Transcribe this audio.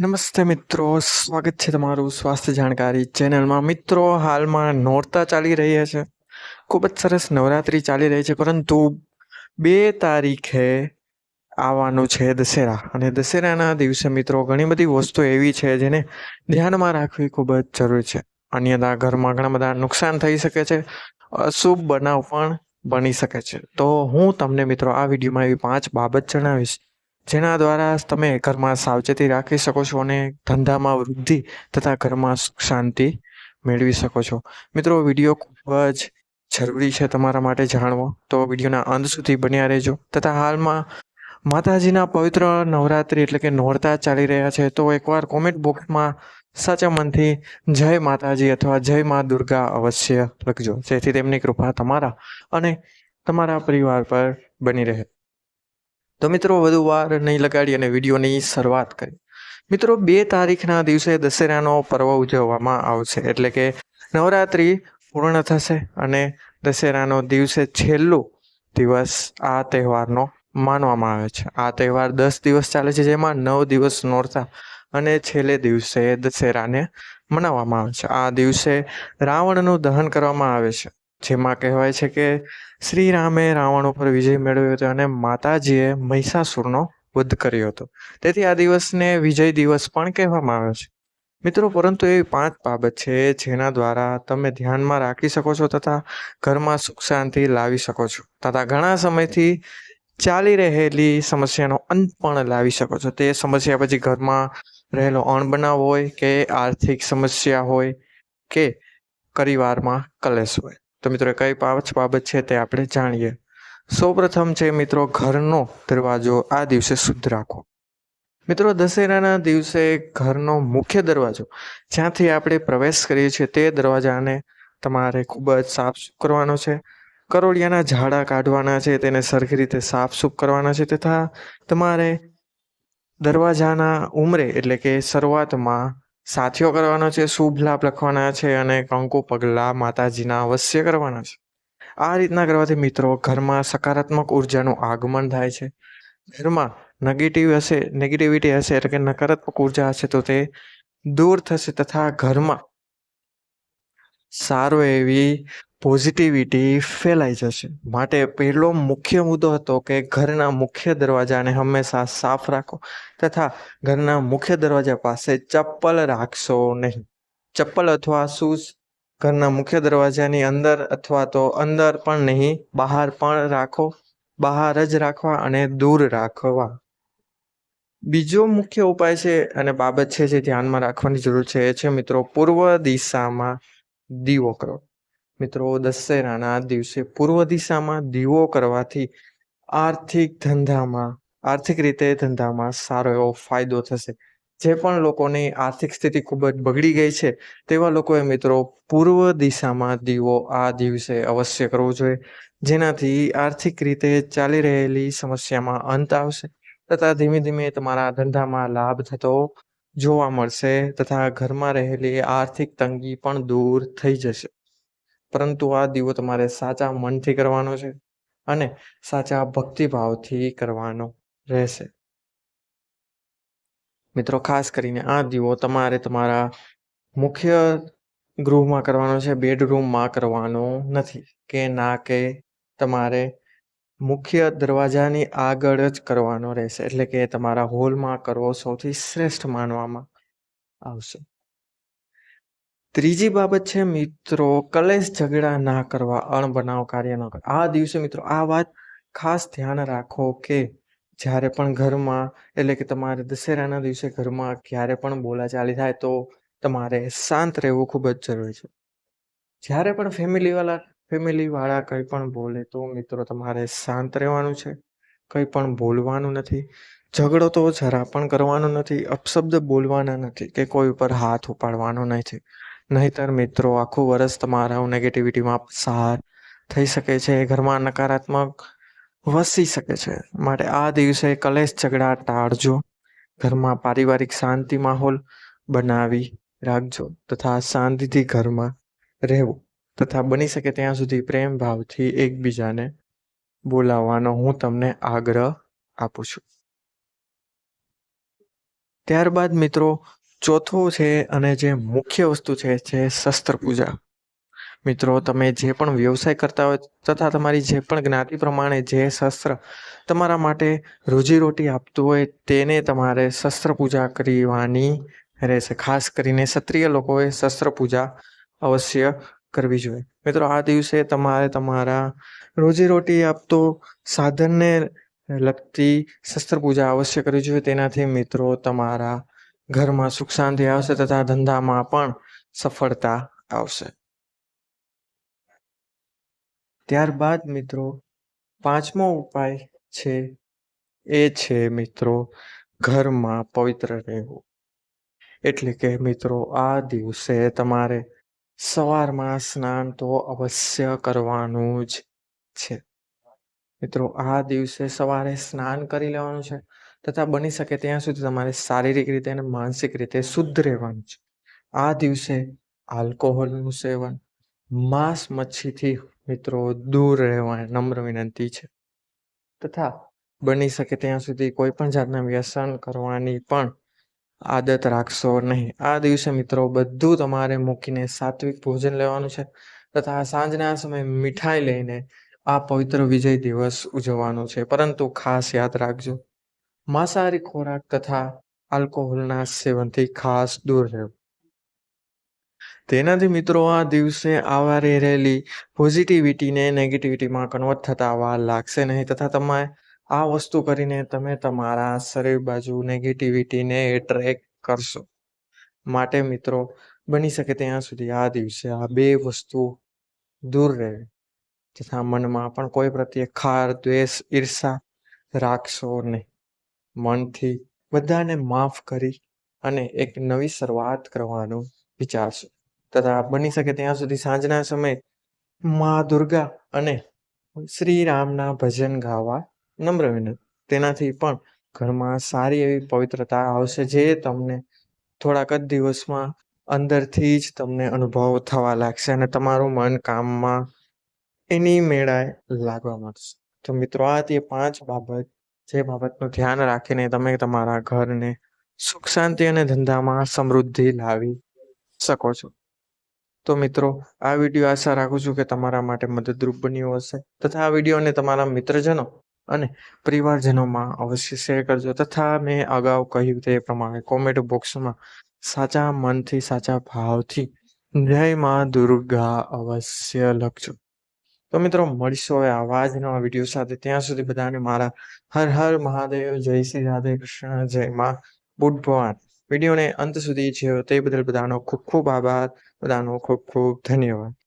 નમસ્તે મિત્રો, સ્વાગત છે તમારું સ્વાસ્થ્ય જાણકારી ચેનલમાં. મિત્રો, હાલમાં નોરતા ચાલી રહ્યા છે. ખૂબ જ સરસ નવરાત્રિ ચાલી રહી છે, પરંતુ બે તારીખે આવવાનું છે દશેરા. અને દશેરાના દિવસે મિત્રો, ઘણી બધી વસ્તુ એવી છે જેને ધ્યાનમાં રાખવી ખૂબ જ જરૂરી છે. અન્યથા ઘરમાં ઘણા બધા નુકસાન થઈ શકે છે, અશુભ બનાવ પણ બની શકે છે. તો હું તમને મિત્રો, આ વિડીયોમાં એવી પાંચ બાબત જણાવીશ. જેના દ્વારા તમે ઘરમાં સાવચેતી રાખી શકો છો અને ધંધામાં વૃદ્ધિ તથા ઘરમાં શાંતિ મેળવી શકો છો. મિત્રો, વીડિયો ખૂબ જ જરૂરી છે તમારા માટે જાણવો. તો વિડીયોના અંત સુધી બન્યા રહેજો. તથા હાલમાં માતાજીના પવિત્ર નવરાત્રિ એટલે કે નોરતા ચાલી રહ્યા છે. તો એકવાર કોમેન્ટ બોક્સમાં સાચા મનથી જય માતાજી અથવા જય મા દુર્ગા અવશ્ય લખજો. જેથી તેમની કૃપા તમારા અને તમારા પરિવાર પર બની રહે. તો મિત્રો, વધુ વાર નહીં લગાડી અને વિડીયોની શરૂઆત કરી. મિત્રો, બે તારીખના દિવસે દશેરાનો પર્વ ઉજવવામાં આવશે. એટલે કે નવરાત્રિ પૂર્ણ થશે અને દશેરાનો દિવસે છેલ્લું દિવસ આ તહેવારનો માનવામાં આવે છે. આ તહેવાર દસ દિવસ ચાલે છે, જેમાં નવ દિવસ નોરતા અને છેલ્લે દિવસે દશેરાને મનાવવામાં આવે છે. આ દિવસે રાવણનું દહન કરવામાં આવે છે. જેમાં કહેવાય છે કે શ્રી રામે રાવણ ઉપર વિજય મેળવ્યો હતો અને માતાજીએ મહિષાસુરનો વધ કર્યો હતો. તેથી આ દિવસને વિજય દિવસ પણ કહેવામાં આવે છે. મિત્રો, પરંતુ એવી પાંચ બાબત છે જેના દ્વારા તમે ધ્યાનમાં રાખી શકો છો તથા ઘરમાં સુખ શાંતિ લાવી શકો છો. તથા ઘણા સમયથી ચાલી રહેલી સમસ્યાનો અંત પણ લાવી શકો છો. તે સમસ્યા પછી ઘરમાં રહેલો અણબનાવ હોય કે આર્થિક સમસ્યા હોય કે પરિવારમાં કલેશ હોય. તો મિત્રો કઈ પાંચ બાબત છે તે આપણે જાણીએ. સૌપ્રથમ છે મિત્રો ઘરનો દરવાજો આ દિવસે શુદ્ધ રાખો. મિત્રો દશેરાના દિવસે ઘરનો મુખ્ય દરવાજો જ્યાંથી આપણે પ્રવેશ કરીએ છીએ તે દરવાજાને તમારે ખૂબ જ સાફ કરવાનો છે. કરોળિયાના ઝાડા કાઢવાના છે, તેને સરખી રીતે સાફ સૂફ કરવાના છે તથા તમારે દરવાજાના ઉમરે એટલે કે શરૂઆતમાં સાથીઓ કરવાનો છે, શુભ લાભ લખવાના છે અને કંકુ પગલાં માતાજીના અવશ્ય કરવાના છે. આ રીતના કરવાથી મિત્રો ઘરમાં સકારાત્મક ઉર્જાનું આગમન થાય છે. ઘરમાં નેગેટિવ હશે નેગેટિવિટી હશે એટલે કે નકારાત્મક ઊર્જા હશે તો તે દૂર થશે તથા ઘરમાં સારો એવી પોઝિટિવિટી ફેલાઈ જશે. માટે પહેલો મુખ્ય મુદ્દો હતો કે ઘરના મુખ્ય દરવાજાને હંમેશા સાફ રાખો તથા ઘરના મુખ્ય દરવાજા પાસે ચપ્પલ રાખશો નહીં. ચપ્પલ અથવા શૂઝ ઘરના મુખ્ય દરવાજાની અંદર અથવા તો અંદર પણ નહીં, બહાર પણ રાખો, બહાર જ રાખવા અને દૂર રાખવા. બીજો મુખ્ય ઉપાય છે અને બાબત છે જે ધ્યાનમાં રાખવાની જરૂર છે એ છે મિત્રો, પૂર્વ દિશામાં દીવો કરો. મિત્રો, દશેરાના દિવસે પૂર્વ દિશામાં દીવો કરવાથી આર્થિક ધંધામાં, આર્થિક રીતે ધંધામાં સારો એવો ફાયદો થશે. જે પણ લોકોની આર્થિક સ્થિતિ ખૂબ જ બગડી ગઈ છે, તેવા લોકોએ મિત્રો પૂર્વ દિશામાં દીવો આ દિવસે અવશ્ય કરવો જોઈએ, જેનાથી આર્થિક રીતે ચાલી રહેલી સમસ્યામાં અંત આવશે તથા ધીમે ધીમે તમારા ધંધામાં લાભ થતો જોવા મળશે તથા ઘરમાં રહેલી આર્થિક તંગી પણ દૂર થઈ જશે. પરંતુ આ દીવો તમારે સાચા મનથી કરવાનો છે અને સાચા ભક્તિભાવથી કરવાનો રહેશે. મિત્રો, ખાસ કરીને આ દીવો તમારે તમારા મુખ્ય ગૃહમાં કરવાનો છે, બેડરૂમમાં કરવાનો નથી. કે ના કે તમારે મુખ્ય દરવાજાની આગળ જ કરવાનો રહેશે. એટલે કે તમારા હોલમાં કરવો સૌથી શ્રેષ્ઠ માનવામાં આવશે. ત્રીજી બાબત છે, મિત્રો, કલેશ ઝઘડા ના કરવા અણબનાવ કાર્ય ન કરવા આ દિવસે, મિત્રો, આ વાત ખાસ ધ્યાન રાખો કે જ્યારે પણ ઘરમાં, એટલે કે તમારે દશેરાના દિવસે ઘરમાં ક્યારે પણ બોલાચાલી થાય તો તમારે શાંત રહેવું ખૂબ જ જરૂરી છે. જ્યારે પણ ફેમિલીવાળા ફેમિલીવાળા કંઈ પણ બોલે તો, મિત્રો, તમારે શાંત રહેવાનું છે. કંઈ પણ બોલવાનું નથી. ઝઘડો તો જરા પણ કરવાનો નથી. અપશબ્દ બોલવાના નથી કે કોઈ ઉપર હાથ ઉપાડવાનો નથી નહીતર મિત્રો, આખું વર્ષ તમારા નેગેટિવિટીમાં પસાર થઈ શકે છે, ઘરમાં નકારાત્મક વસી શકે છે. માટે આ દિવસે કલેશ ઝઘડા ટાળજો. ઘરમાં પારિવારિક શાંતિ માહોલ બનાવી રાખજો તથા શાંતિથી ઘરમાં રહેવું તથા બની શકે ત્યાં સુધી પ્રેમ ભાવથી એકબીજાને બોલાવવાનો હું તમને આગ્રહ આપું છું. ત્યારબાદ મિત્રો ચોથું છે અને જે મુખ્ય વસ્તુ છે જે શસ્ત્ર પૂજા. મિત્રો, તમે જે પણ વ્યવસાય કરતા હોય તથા તમારી જે પણ જ્ઞાતિ પ્રમાણે જે શસ્ત્ર તમારા માટે રોજીરોટી આપતું હોય તેને તમારે શસ્ત્ર પૂજા કરવાની રહેશે. ખાસ કરીને ક્ષત્રિય લોકોએ શસ્ત્ર પૂજા અવશ્ય કરવી જોઈએ. મિત્રો, આ દિવસે તમારે તમારા રોજીરોટી આપતો સાધનને લગતી શસ્ત્ર પૂજા અવશ્ય કરવી જોઈએ. તેનાથી મિત્રો, તમારા ઘરમાં સુખ શાંતિ આવશે તથા ધંધામાં પણ સફળતા આવશે. ત્યારબાદ મિત્રો, પાંચમો ઉપાય છે, એ છે મિત્રો, ઘરમાં પવિત્ર રહેવું. એટલે કે મિત્રો, આ દિવસે તમારે સવારમાં સ્નાન તો અવશ્ય કરવાનું જ છે. મિત્રો, આ દિવસે સવારે સ્નાન કરી લેવાનું છે. તથા બની શકે ત્યાં સુધી તમારે શારીરિક રીતે અને માનસિક રીતે શુદ્ધ રહેવાનું છે. આ દિવસે આલ્કોહોલનું સેવન માંસ મચ્છીથી મિત્રો દૂર રહેવા નમ્ર વિનંતી છે. તથા બની શકે ત્યાં સુધી કોઈ પણ જાતના વ્યસન કરવાની પણ આદત રાખશો નહીં. આ દિવસે મિત્રો બધું તમારે મૂકીને સાત્વિક ભોજન લેવાનું છે તથા સાંજના સમયે મીઠાઈ લઈને આ પવિત્ર વિજય દિવસ ઉજવવાનો છે. પરંતુ ખાસ યાદ રાખજો માંસાહારી ખોરાક તથા આલ્કોહોલના સેવનથી ખાસ દૂર રહેવું. તેનાથી મિત્રો આ દિવસે આવા રહેલી પોઝિટિવિટીને નેગેટિવિટીમાં કન્વર્ટ થતા વાર લાગશે નહીં તથા તમે આ વસ્તુ કરીને તમે તમારા શરીર બાજુ નેગેટિવિટીને એટ્રેક કરશો. માટે મિત્રો બની શકે ત્યાં સુધી આ દિવસે આ બે વસ્તુ દૂર રહે. તથા મનમાં પણ કોઈ પ્રત્યે ખાર, દ્વેષ, ઈર્ષા રાખશો નહીં. મનથી બધાને માફ કરી અને એક નવી શરૂઆત કરવાનું વિચારશો તથા બની શકે ત્યાં સુધી સાંજના સમયે મા દુર્ગા અને શ્રી રામના ભજન ગાવા નમ્ર વિનંતી. તેનાથી પણ ઘરમાં સારી એવી પવિત્રતા આવશે જે તમને થોડાક જ દિવસમાં અંદરથી જ તમને અનુભવ થવા લાગશે અને તમારું મન કામમાં એની મેળાએ લાગવા મળશે તો મિત્રો, આ તે પાંચ બાબત જે બાબતનું ધ્યાન રાખીને તમે તમારા ઘરને સુખ, શાંતિ અને ધંધામાં સમૃદ્ધિ લાવી શકો છો. તો મિત્રો, આ વીડિયો આશા રાખું છું કે તમારા માટે મદદરૂપ બન્યો હશે તથા આ વિડીયોને તમારા મિત્રજનો અને પરિવારજનોમાં અવશ્ય શેર કરજો તથા મેં અગાઉ કહ્યું તે પ્રમાણે કોમેન્ટ બોક્સમાં સાચા મનથી સાચા ભાવથી જય માં દુર્ગા અવશ્ય લખજો. તો મિત્રો, મળીશું હવે આવા જ વીડિયો સાથે. ત્યાં સુધી બધાને મારા હર હર મહાદેવ, જય શ્રી રાધે કૃષ્ણ, જય માં બુદ્ધ ભગવાન. વિડીયોને અંત સુધી જોયો તે બદલ બધાનો ખૂબ ખૂબ આભાર. બધાનો ખૂબ ખૂબ ધન્યવાદ.